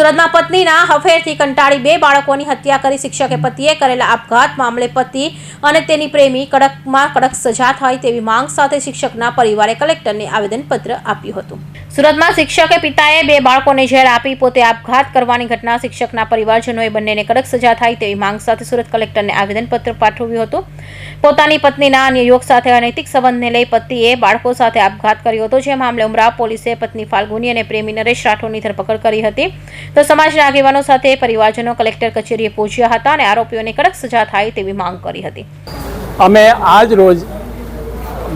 સુરતમાં પત્નીના હફેરથી કંટાળી બે બાળકોની હત્યા કરી શિક્ષકે પતિએ કરેલા આપઘાત મામલે પતિ અને તેની પ્રેમી કડકમાં કડક સજા થાય તેવી માંગ સાથે શિક્ષકના પરિવારે કલેક્ટરને આવેદનપત્ર આપ્યું હતું. સુરતમાં શિક્ષકે પિતાએ બે બાળકોને ઝેર આપી પોતે આપઘાત કરવાની ઘટના શિક્ષકના પરિવારજનોએ બંનેને કડક સજા થાય તેવી માંગ સાથે સુરત કલેક્ટરને આવેદનપત્ર પાઠવ્યું હતું. પોતાની પત્નીના યુવક સાથે અનૈતિક સંબંધને લઈ પતિએ બાળકો સાથે આપઘાત કર્યો હતો, જે મામલે ઉમરાવ પોલીસે પત્ની ફાલ્ગુની અને પ્રેમી નરેશ રાઠોડની ધરપકડ કરી હતી. તો સમાજના આગેવાનો સાથે પરિવારજનો, કલેક્ટર કચેરીએ પહોંચ્યા હતા અને આરોપીઓને કડક સજા થાય તેવી માંગ કરી હતી. અમે આજ રોજ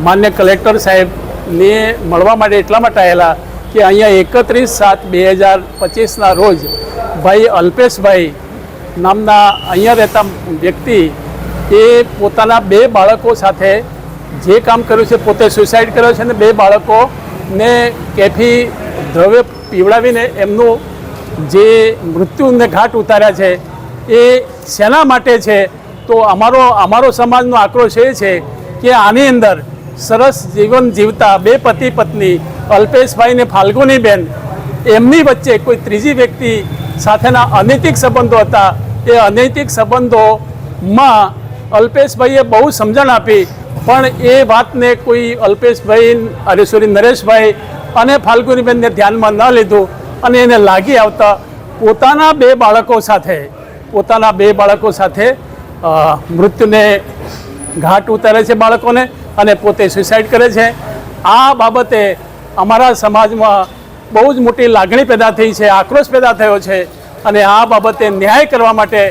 માન્ય કલેક્ટર સાહેબને મળવા માટે એટલા માટે આવેલા કે અહીંયા એકત્રીસ સાત બે હજાર પચીસના રોજ ભાઈ અલ્પેશભાઈ નામના અહીંયા રહેતા વ્યક્તિ એ પોતાના બે બાળકો સાથે જે કામ કર્યું છે પોતે સુસાઇડ કર્યો છે અને બે બાળકોને કેફી દ્રવ્ય પીવડાવીને એમનું જે મૃત્યુને ઘાટ ઉતાર્યા છે, એ શેના માટે છે? તો અમારો અમારો સમાજનો આક્રોશ એ છે કે આની અંદર સરસ જીવન જીવતા બે પતિ પત્ની અલ્પેશભાઈ ને ફાલ્ગુનીબેન, એમની વચ્ચે કોઈ ત્રીજી વ્યક્તિ સાથેના અનૈતિક સંબંધો હતા. એ અનૈતિક સંબંધોમાં અલ્પેશભાઈએ બહુ સમજણ આપી, પણ એ વાતને કોઈ અલ્પેશભાઈ, અરે સોરી નરેશભાઈ અને ફાલ્ગુનીબેનને ધ્યાનમાં ન લીધું. અને એને લાગી આવતા પોતાના બે બાળકો સાથે, પોતાના બે બાળકો સાથે મૃત્યુને ઘાટ ઉતારે છે બાળકોને અને પોતે સુસાઇડ કરે છે. આ બાબતે અમારા સમાજમાં બહુ જ મોટી લાગણી પેદા થઈ છે, આક્રોશ પેદા થયો છે અને આ બાબતે ન્યાય કરવા માટે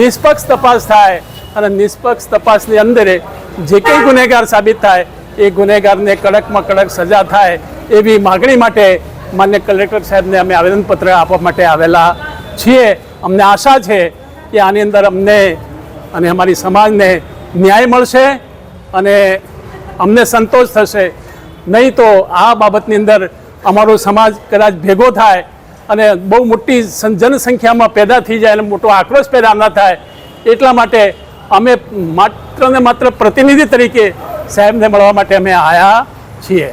નિષ્પક્ષ તપાસ થાય અને નિષ્પક્ષ તપાસની અંદર જે કંઈ ગુનેગાર સાબિત થાય, એ ગુનેગારને કડકમાં કડક સજા થાય એવી માગણી માટે માન્ય કલેક્ટર સાહેબને અમે આવેદનપત્ર આપવા માટે આવેલા છીએ. અમને આશા છે કે આની અંદર અમને અને અમારી સમાજને ન્યાય મળશે અને અમને સંતોષ થશે. નહીં તો આ બાબતની અંદર અમારો સમાજ કદાચ ભેગો થાય અને બહુ મોટી જનસંખ્યામાં પેદા થઈ જાય અને મોટો આક્રોશ પેદા ન થાય એટલા માટે અમે માત્ર ને માત્ર પ્રતિનિધિ તરીકે સાહેબને મળવા માટે અમે આવ્યા છીએ.